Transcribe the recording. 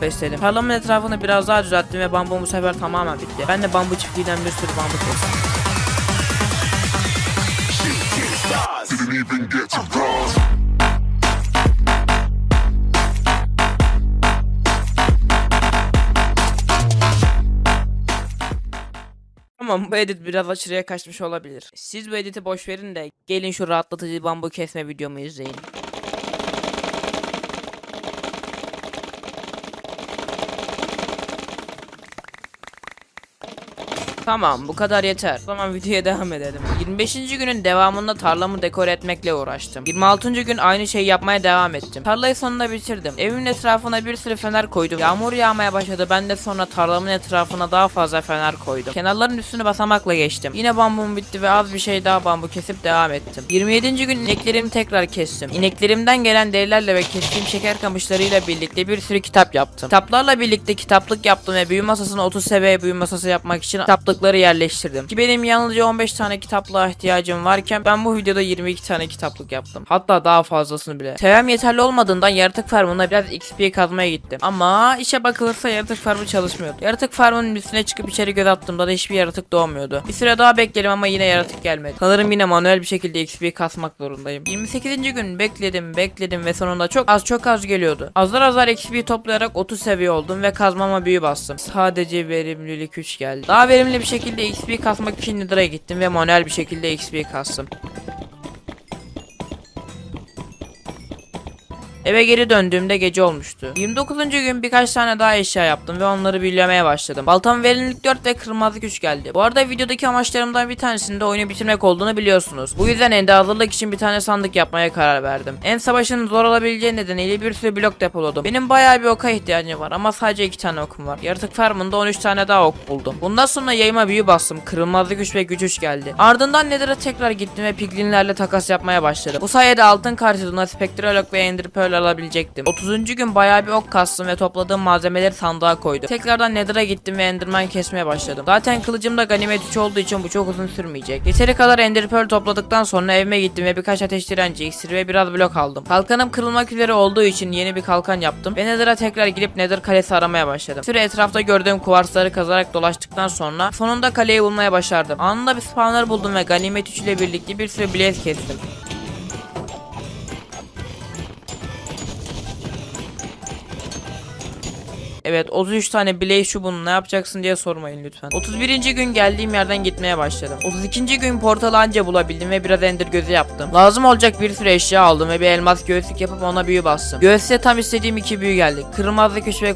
besledim. Tarlamın etrafını biraz daha düzelttim ve bambu bu sefer tamamen bitti. Ben de bambu çiftliğinden bir sürü bambu kestim. Didn't. Tamam bu edit biraz aşırıya kaçmış olabilir. Siz bu editi boş verin de gelin şu rahatlatıcı bambu kesme videomu izleyin. Tamam bu kadar yeter. O zaman videoya devam edelim. 25. günün devamında tarlamı dekore etmekle uğraştım. 26. gün aynı şeyi yapmaya devam ettim. Tarlayı sonunda bitirdim. Evimin etrafına bir sürü fener koydum. Yağmur yağmaya başladı. Ben de sonra tarlamın etrafına daha fazla fener koydum. Kenarların üstünü basamakla geçtim. Yine bambum bitti ve az bir şey daha bambu kesip devam ettim. 27. gün ineklerimi tekrar kestim. İneklerimden gelen derilerle ve kestiğim şeker kamışlarıyla birlikte bir sürü kitap yaptım. Kitaplarla birlikte kitaplık yaptım ve büyü masasına 30 seviye büyü masası yapmak için kitaplıkları yerleştirdim. Ki benim yalnızca 15 tane kitaplığa ihtiyacım varken ben bu videoda 22 tane kitaplık yaptım. Hatta daha fazlasını bile. Seviyem yeterli olmadığından yaratık farmına biraz XP kazmaya gittim. Ama işe bakılırsa yaratık farmı çalışmıyordu. Yaratık farmının üstüne çıkıp içeri göz attığımda da hiçbir yaratık doğmuyordu. Bir süre daha bekledim ama yine yaratık gelmedi. Sanırım yine manuel bir şekilde XP kasmak zorundayım. 28. gün bekledim bekledim ve sonunda çok az çok az geliyordu. Azar azar XP toplayarak 30 seviye oldum ve kazmama büyü bastım. Sadece verimlilik 3 geldi. Daha verimli bir şekilde XP kasmak için Nether'a gittim ve manuel bir şekilde XP kastım. Eve geri döndüğümde gece olmuştu. 29. gün birkaç tane daha eşya yaptım ve onları büyülemeye başladım. Baltam verimlilik 4 ve kırmızı güç geldi. Bu arada videodaki amaçlarımdan bir tanesinin de oyunu bitirmek olduğunu biliyorsunuz. Bu yüzden ende hazırlık için bir tane sandık yapmaya karar verdim. En savaşın zor olabileceği nedeniyle bir sürü blok depoladım. Benim bayağı bir oka ihtiyacım var ama sadece 2 tane okum var. Yaratık farmında 13 tane daha ok buldum. Bundan sonra yayıma büyü bastım. Kırılmazlık güç ve güç güç geldi. Ardından Nether'a tekrar gittim ve piglinlerle takas yapmaya başladım. Bu sayede altın kartidona, spektral ok ve ender pearl alabilecektim. 30. gün bayağı bir ok kastım ve topladığım malzemeleri sandığa koydum. Tekrardan Nether'a gittim ve enderman kesmeye başladım. Zaten kılıcımda ganimet 3 olduğu için bu çok uzun sürmeyecek. Yeteri kadar ender pearl topladıktan sonra evime gittim ve birkaç ateş direnci iksir ve biraz blok aldım. Kalkanım kırılmak üzere olduğu için yeni bir kalkan yaptım ve Nether'a tekrar girip Nether kalesi aramaya başladım. Süre etrafta gördüğüm kuvarsları kazarak dolaştıktan sonra sonunda kaleyi bulmaya başardım. Anında bir spawner buldum ve ganimet 3 ile birlikte bir sürü blaze kestim. Evet 33 tane Blaze şu bunu ne yapacaksın diye sormayın lütfen. 31. gün geldiğim yerden gitmeye başladım. 32. gün portalı anca bulabildim ve biraz ender gözü yaptım. Lazım olacak bir sürü eşya aldım ve bir elmas göğüslük yapıp ona büyü bastım. Göğüste tam istediğim iki büyü geldi. Kırmızı küş ve